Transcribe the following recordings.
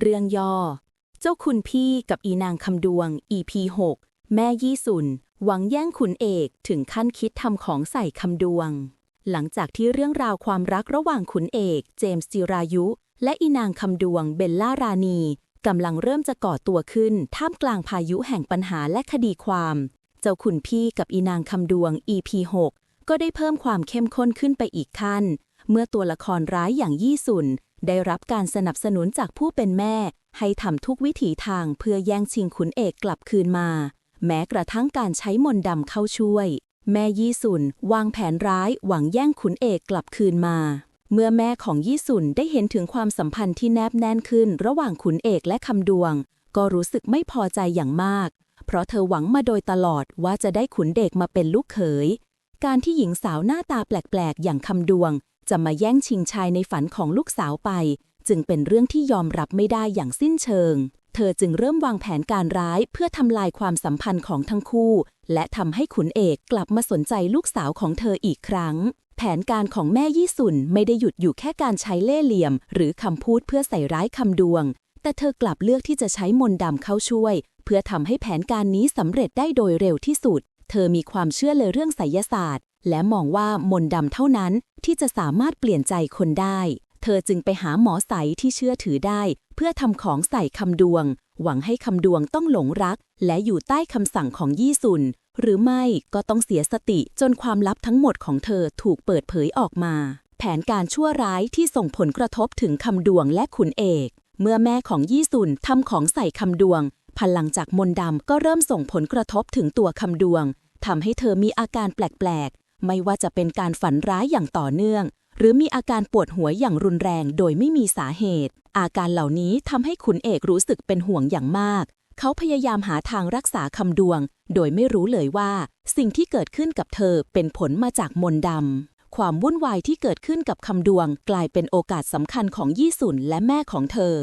เรื่องย่อ เจ้าคุณพี่กับอีนางคำดวง EP 6แม่ยี่สุน หวังแย่งขุนเอกถึงขั้นคิดทำของใส่คำดวง หลังจากที่เรื่องราวความรักระหว่างขุนเอก เจมส์จิรายุ และอีนางคำดวงเบลล่ารานีกำลังเริ่มจะก่อตัวขึ้น ท่ามกลางพายุแห่งปัญหาและคดีความ เจ้าขุนพี่กับอีนางคำดวง EP 6ก็ได้เพิ่มความเข้มข้นขึ้นไปอีกขั้น เมื่อตัวละครร้ายอย่างยี่สุน ได้รับการสนับสนุนจากผู้เป็นแม่ ให้ทำทุกวิถีทางเพื่อแย่งชิงขุนเอกกลับคืนมา แม้กระทั่งการใช้มนต์ดำเข้าช่วย แม่ยี่สุนวางแผนร้ายหวังแย่งขุนเอกกลับคืนมา เมื่อแม่ของยี่สุนได้เห็นถึงความสัมพันธ์ที่แนบแน่นขึ้นระหว่างขุนเอกและคำดวง ก็รู้สึกไม่พอใจอย่างมาก เพราะเธอหวังมาโดยตลอดว่าจะได้ขุนเด็กมาเป็นลูกเขยการที่หญิงสาวหน้าตาแปลก ๆ อย่างคำดวง จะมาแย่งชิงชายในฝันของลูกสาวไป จึงเป็นเรื่องที่ยอมรับไม่ได้อย่างสิ้นเชิง เธอจึงเริ่มวางแผนการร้ายเพื่อทำลายความสัมพันธ์ของทั้งคู่ และทำให้ขุนเอกกลับมาสนใจลูกสาวของเธออีกครั้ง แผนการของแม่ยี่สุนไม่ได้หยุดอยู่แค่การใช้เล่ห์เหลี่ยม หรือคำพูดเพื่อใส่ร้ายคำดวง แต่เธอกลับเลือกที่จะใช้มนต์ดำเข้าช่วย เพื่อทำให้แผนการนี้สำเร็จได้โดยเร็วที่สุดเธอมีความเชื่อเลยเรื่องไสยศาสตร์ และมองว่ามนต์ดำเท่านั้นที่จะสามารถเปลี่ยนใจคนได้ เธอจึงไปหาหมอใสที่เชื่อถือได้ เพื่อทำของใส่คำดวง หวังให้คำดวงต้องหลงรัก และอยู่ใต้คำสั่งของยี่สุน หรือไม่ก็ต้องเสียสติจนความลับทั้งหมดของเธอถูกเปิดเผยออกมา แผนการชั่วร้ายที่ส่งผลกระทบถึงคำดวงและขุนเอก เมื่อแม่ของยี่สุนทำของใส่คำดวง พลังจากมนต์ดำก็เริ่มส่งผลกระทบถึงตัวคำดวงทำให้เธอมีอาการแปลก ไม่ว่าจะเป็นการฝันร้ายอย่างต่อเนื่อง หรือมีอาการปวดหัวอย่างรุนแรงโดยไม่มีสาเหตุ อาการเหล่านี้ทำให้ขุนเอกรู้สึกเป็นห่วงอย่างมาก เขาพยายามหาทางรักษาคำดวง โดยไม่รู้เลยว่า สิ่งที่เกิดขึ้นกับเธอเป็นผลมาจากมนต์ดำ ความวุ่นวายที่เกิดขึ้นกับคำดวง กลายเป็นโอกาสสำคัญของยี่สุนและแม่ของเธอ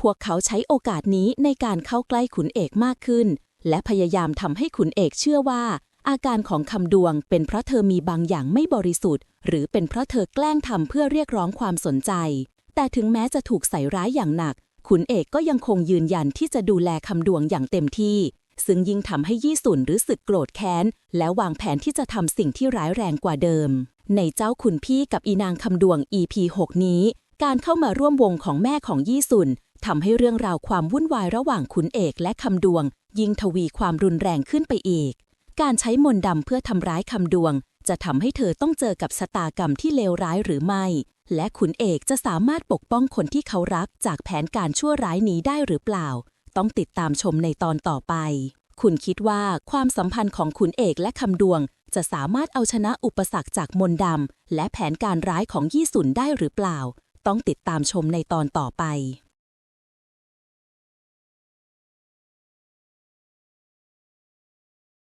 พวกเขาใช้โอกาสนี้ในการเข้าใกล้ขุนเอกมากขึ้น และพยายามทำให้ขุนเอกเชื่อว่า อาการของคำดวงเป็นเพราะเธอมีบางอย่างไม่บริสุทธิ์ หรือเป็นเพราะเธอแกล้งทำเพื่อเรียกร้องความสนใจ แต่ถึงแม้จะถูกใส่ร้ายอย่างหนัก ขุนเอกก็ยังคงยืนยันที่จะดูแลคำดวงอย่างเต็มที่ ซึ่งยิ่งทำให้ยี่สุนรู้สึกโกรธแค้น และวางแผนที่จะทำสิ่งที่ร้ายแรงกว่าเดิม ในเจ้าขุนพี่กับอีนางคำดวง EP 6นี้ การเข้ามาร่วมวงของแม่ของยี่สุนทำให้เรื่องราวความวุ่นวายระหว่างขุนเอกและคำดวง ยิ่งทวีความรุนแรงขึ้นไปอีก การใช้มนต์ดำเพื่อทำร้ายคำดวง จะทำให้เธอต้องเจอกับชะตากรรมที่เลวร้ายหรือไม่ และขุนเอกจะสามารถปกป้องคนที่เขารักจากแผนการชั่วร้ายนี้ได้หรือเปล่า ต้องติดตามชมในตอนต่อไป คุณคิดว่าความสัมพันธ์ของขุนเอกและคำดวง จะสามารถเอาชนะอุปสรรคจากมนต์ดำและแผนการร้ายของยี่สุนได้หรือเปล่า ต้องติดตามชมในตอนต่อไป